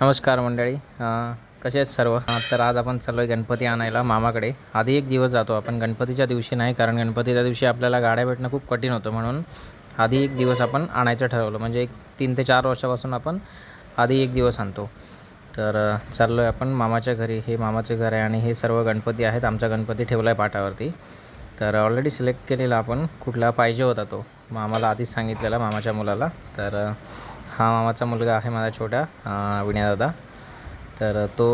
नमस्कार मंडळी. कसे आहेत सर्व? तर आज आपण चाललो आहे गणपती आणायला मामाकडे. आधी एक दिवस जातो आपण गणपतीच्या दिवशी नाही कारण गणपतीच्या दिवशी आपल्याला गाड्या भेटणं खूप कठीण होतं म्हणून आधी एक दिवस आपण आणायचं ठरवलं. म्हणजे एक तीन ते चार वर्षापासून आपण आधी एक दिवस आणतो. तर चाललो आहे आपण मामाच्या घरी. हे मामाचे घर आहे आणि हे सर्व गणपती आहेत. आमचा गणपती ठेवला आहे पाटावरती. तर ऑलरेडी सिलेक्ट केलेला आपण कुठला पाहिजे होता तो. मामाला आधीच सांगितलेला मामाच्या मुलाला. तर हा मामाचा मुलगा आहे माझा छोटा विण्यादादा तर तो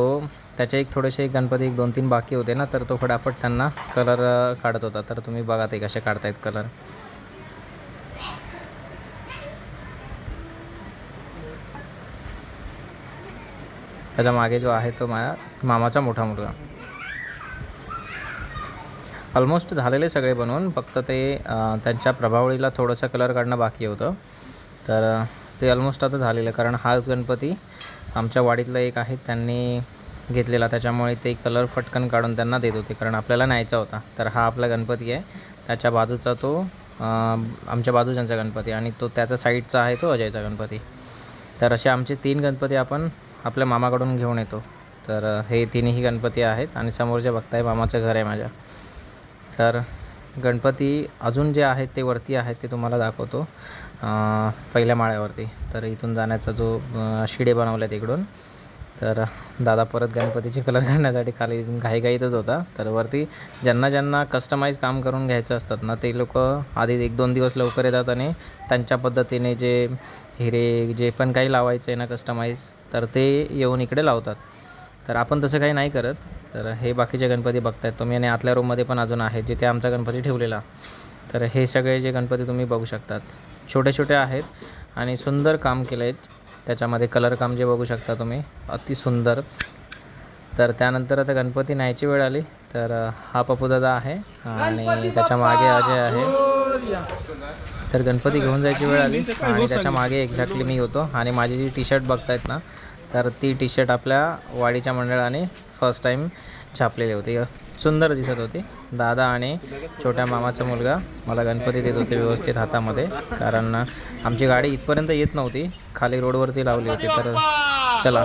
त्याचे एक थोडेसे गणपती एक दोन तीन बाकी होते ना तर तो फटाफट त्यांना कलर काढत होता. तर तुम्ही बघा ते कसे काढतायत कलर त्याच्यामागे जो आहे तो माझ्या मामाचा मोठा मुलगा. ऑलमोस्ट झालेले सगळे बनवून फक्त ते त्यांच्या प्रभावळीला थोडंसं कलर काढणं बाकी होतं. तर ते ऑलमोस्ट आता झालेलं कारण हाच गणपती आमच्या वाडीतला एक आहे त्यांनी घेतलेला. त्याच्यामुळे ते कलर फटकन काढून त्यांना देत होते. कारण आपल्याला न्यायचा होता. तर हा आपला गणपती आहे. त्याच्या बाजूचा तो आमच्या बाजूच्यांचा गणपती आणि तो त्याचा साईडचा आहे तो अजयचा गणपती. तर असे आमचे तीन गणपती आपण आपल्या मामाकडून घेऊन येतो. तर हे तिन्ही गणपती आहेत. आणि समोर जे बघताय मामाचं घर आहे माझ्या. तर गणपती अजून जे आहेत ते वरती आहेत ते तुम्हाला दाखवतो. पहिल्या माळ्यावरती. तर इथून जाण्याचा जो शिडे बनवला आहे तिकडून तर दादा परत गणपतीचे कलर करण्यासाठी खाली घाईघाईतच होता. तर वरती ज्यांना ज्यांना कस्टमाइज काम करून घ्यायचं असतात ना ते लोक आधी एक दोन दिवस लवकर येतात आणि त्यांच्या पद्धतीने जे हिरे जे पण काही लावायचं आहे ना कस्टमाइज तर ते येऊन इकडे लावतात. तर आपण तसं काही नाही करत. तर हे बाकीचे गणपती बघतायत तुम्ही आणि आतल्या रूममध्ये पण अजून आहेत जिथे आमचा गणपती ठेवलेला. तर हे सगळे जे गणपती तुम्ही बघू शकतात. छोटे छोटे आहेत आणि सुंदर काम केलं आहे त्याच्यामध्ये कलर काम जे बघू शकता तुम्ही अति सुंदर. तर त्यानंतर आता गणपती न्यायची वेळ आली. तर हा पप्पूदादा आहे आणि त्याच्यामागे अजय आहे. तर गणपती घेऊन जायची वेळ आली आणि त्याच्यामागे एक्झॅक्टली मी होतो. आणि माझी जी टी शर्ट बघतायत ना तर ती टी शर्ट आपल्या वाडीच्या मंडळाने फर्स्ट टाईम छापलेली होती. सुंदर दिसत होती. दादा आणि छोट्या मामाचा मुलगा मला गणपती देत होते व्यवस्थित हातामध्ये कारण आमची गाडी इथपर्यंत येत नव्हती. खाली रोडवरती लावली होती तर चला.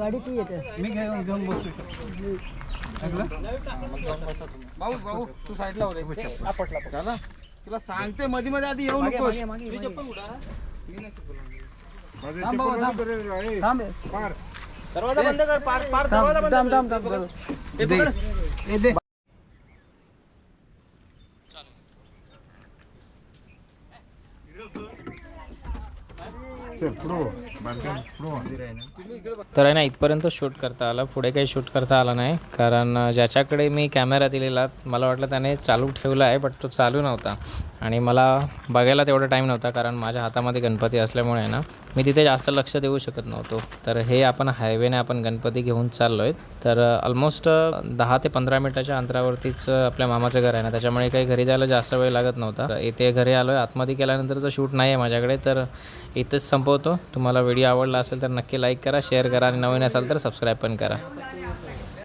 गाडीत गाडीत येते. मी घेऊन घेऊन बसतो भाऊ भाऊ तू साईडला होते दादा तुला सांगते मध्ये मध्ये आधी येऊ नकोस. दरवाजा बंद कर पार पार दरवाजा बंद थांब थांब थांब दे ए, दे चल पुढं हो. बांधकाम पुढं हो. तर आहे ना इथपर्यंत शूट करता आलं. पुढे काही शूट करता आलं नाही. कारण ज्याच्याकडे मी कॅमेरा दिलेला मला वाटलं त्याने चालू ठेवला आहे बट तो चालू नव्हता. आणि मला बघायला तेवढा टाईम नव्हता कारण माझ्या हातामध्ये गणपती असल्यामुळे ना मी तिथे जास्त लक्ष देऊ शकत नव्हतो. तर हे आपण हायवेने आपण गणपती घेऊन चाललो आहे तर ऑलमोस्ट दहा ते पंधरा मिनटाच्या अंतरावरतीच आपल्या मामाचं घर आहे ना. त्याच्यामुळे काही घरी जायला जास्त वेळ लागत नव्हता. तर इथे घरी आलो आहे आतमध्ये केल्यानंतरचं शूट नाही आहे माझ्याकडे. तर इथेच संपवतो. तुम्हाला व्हिडिओ आवडला असेल तर नक्की लाईक करा शेअर करा आणि नवीन असाल तर सबस्क्राईब पण करा.